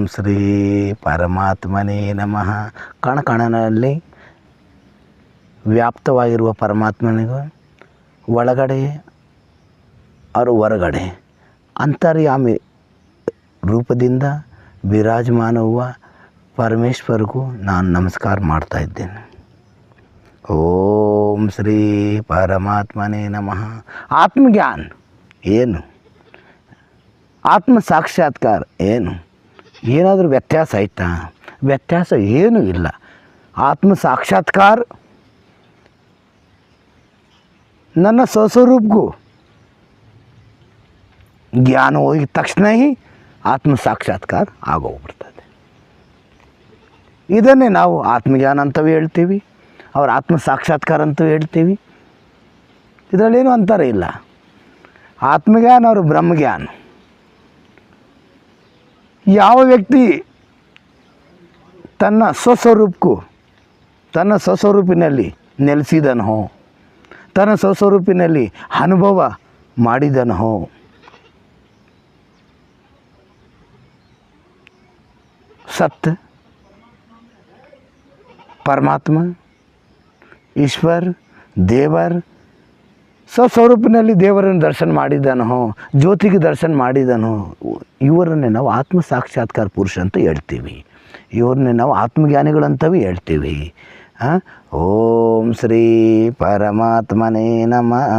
ಓಂ ಶ್ರೀ ಪರಮಾತ್ಮನೇ ನಮಃ. ಕಣ ಕಣನಲ್ಲಿ ವ್ಯಾಪ್ತವಾಗಿರುವ ಪರಮಾತ್ಮನಿಗೂ ಒಳಗಡೆ ಅವರು ಹೊರಗಡೆ ಅಂತರ್ಯಾಮಿ ರೂಪದಿಂದ ವಿರಾಜಮಾನವ ಪರಮೇಶ್ವರಿಗೂ ನಾನು ನಮಸ್ಕಾರ ಮಾಡ್ತಾ ಇದ್ದೇನೆ. ಓಂ ಶ್ರೀ ಪರಮಾತ್ಮನೇ ನಮಃ. ಆತ್ಮಜ್ಞಾನ ಏನು? ಆತ್ಮ ಸಾಕ್ಷಾತ್ಕಾರ ಏನು? ಏನಾದರೂ ವ್ಯತ್ಯಾಸ ಐತಾ ವ್ಯತ್ಯಾಸ ಏನೂ ಇಲ್ಲ. ಆತ್ಮ ಸಾಕ್ಷಾತ್ಕಾರ. ನನ್ನ ಸ್ವಸ್ವರೂಪಗೂ ಜ್ಞಾನ ಹೋಗಿದ ತಕ್ಷಣ ಆತ್ಮ ಸಾಕ್ಷಾತ್ಕಾರ ಆಗೋಗ್ಬಿಡ್ತದೆ. ಇದನ್ನೇ ನಾವು ಆತ್ಮಜ್ಞಾನ ಅಂತವೇ ಹೇಳ್ತೀವಿ, ಅವ್ರ ಆತ್ಮ ಸಾಕ್ಷಾತ್ಕಾರ ಅಂತೂ ಹೇಳ್ತೀವಿ. ಇದರಲ್ಲೇನು ಅಂತಾರೆ ಇಲ್ಲ. ಆತ್ಮಜ್ಞಾನ ಅವರು ಬ್ರಹ್ಮಜ್ಞಾನ. ಯಾವ ವ್ಯಕ್ತಿ ತನ್ನ ಸ್ವಸ್ವರೂಪಕ್ಕೂ, ತನ್ನ ಸ್ವಸ್ವರೂಪಿನಲ್ಲಿ ನೆಲೆಸಿದನೋ, ತನ್ನ ಸ್ವಸ್ವರೂಪಿನಲ್ಲಿ ಅನುಭವ ಮಾಡಿದನೋ, ಸತ್, ಪರಮಾತ್ಮ, ಈಶ್ವರ್, ದೇವರ್ ಸ್ವಸ್ವರೂಪಿನಲ್ಲಿ ದೇವರನ್ನು ದರ್ಶನ ಮಾಡಿದನೋ, ಜ್ಯೋತಿಗೆ ದರ್ಶನ ಮಾಡಿದನೋ. ಇವರನ್ನೇ ನಾವು ಆತ್ಮ ಸಾಕ್ಷಾತ್ಕಾರ ಪುರುಷ ಅಂತ ಹೇಳ್ತೀವಿ. ಇವ್ರನ್ನೇ ನಾವು ಆತ್ಮಜ್ಞಾನಿಗಳಂತವೇ ಹೇಳ್ತೀವಿ. ಓಂ ಶ್ರೀ ಪರಮಾತ್ಮನೇ ನಮಃ.